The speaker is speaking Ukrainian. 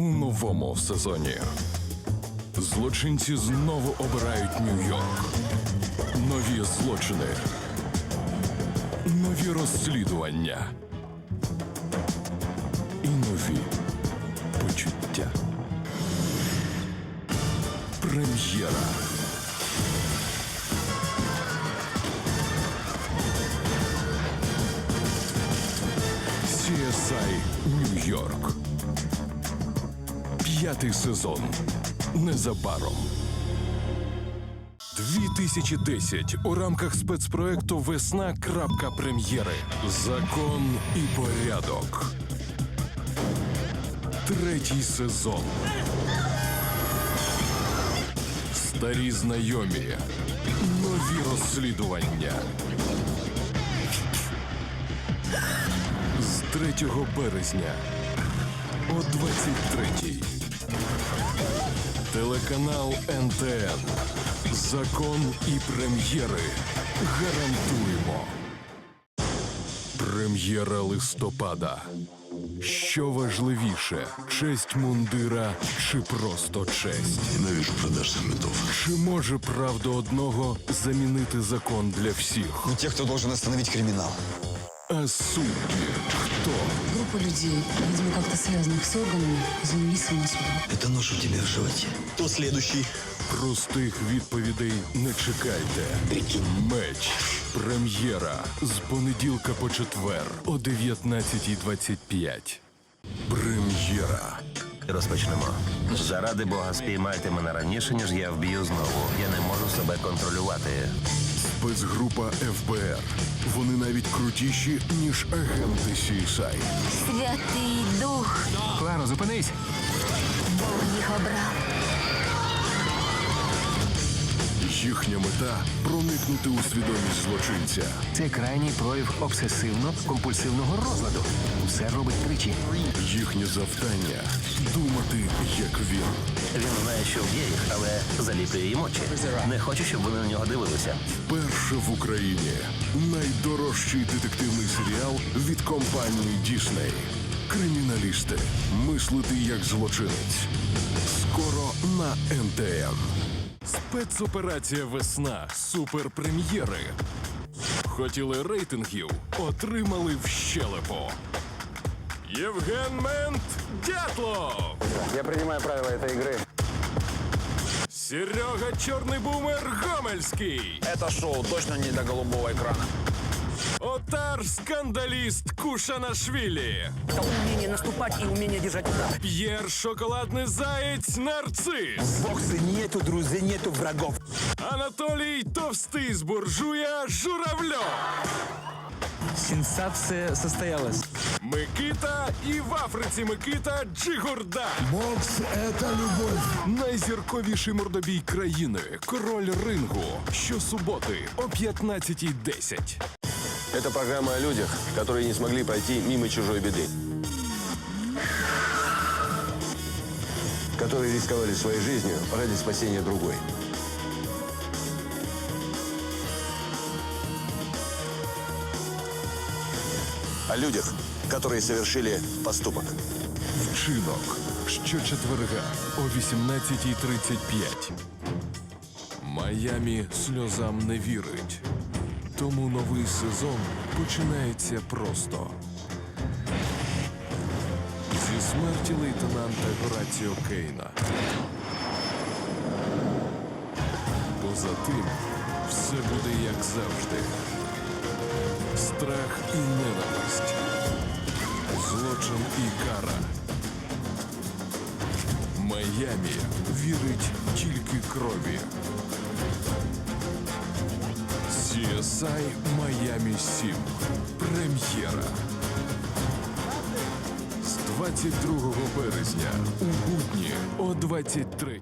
у новому сезоні. Злочинці знову обирають Нью-Йорк. Нові злочини. Нові розслідування. І нові почуття. Прем'єра. CSI Нью-Йорк. П'ятий сезон. Незабаром. 2010 у рамках спецпроекту Весна. крапка прем'єри. Закон і порядок. Третій сезон. Старі знайомі. Нові розслідування. З 3 березня о 23-й. Телеканал НТН. Закон і прем'єри. Гарантуємо. Прем'єра листопада. Що важливіше, честь мундира чи просто честь? Ненавижу продажных ментов. Чи може правда одного замінити закон для всіх? Тех, кто должен остановить криминал. А судді хто? Группа людей, видимо, как-то связанных с органами, занялись самосудом. Это нож у тебя в животе. Кто следующий? Простих відповідей не чекайте. Меч. Прем'єра з понеділка по четвер о 19.25. Прем'єра. Розпочнемо. Заради Бога, спіймайте мене раніше, ніж я вб'ю знову. Я не можу себе контролювати. Спецгрупа ФБР. Вони навіть крутіші, ніж агенти CSI. Святий Дух Кларо, зупинись. Бог їх обрав. Їхня мета проникнути у свідомість злочинця. Це крайній прояв обсесивно-компульсивного розладу. Все робить тричі. Їхнє завдання думати, як він. Він знає, що вб'є їх, але заліплює їм очі. Не хочу, щоб вони на нього дивилися. Перше в Україні найдорожчий детективний серіал від компанії Дісней. Криміналісти. Мислити як злочинець. Скоро на НТН. Спецоперація Весна. Суперпрем'єри. Хотіли рейтингів, отримали в щелепу. Євген Мент Дятлов. Я принимаю правила этой игры. Серега Чорний Бумер Гомельський. Это шоу точно не до голубого экрана. Отар скандаліст Кушанашвілі. Это умение наступать и умение держать удар. П'єр Шоколадний Заєць Нарцис. В боксе нету друзей, нету врагов. Анатолій Товстий з буржуя Журавльов. Сенсация состоялась. Микита і в Африці Микита Джигурда. Бокс – це любов. Найзірковіший мордобій країни. Король рингу. Щосуботи о 15.10. Это программа о людях, которые не смогли пройти мимо чужой беды. Которые рисковали своей жизнью ради спасения другой. О людях, которые совершили поступок. Вчинок. Щочетверга о 18.35. Майамі сльозам не вірить. Тому новий сезон починається просто. Зі смерті лейтенанта Гораціо Кейна. Поза тим, все буде як завжди. Страх і ненависть. Злочин і кара. Майамі вірить тільки крові. CSI Miami 7. Прем'єра. З 22 березня у будні о 23.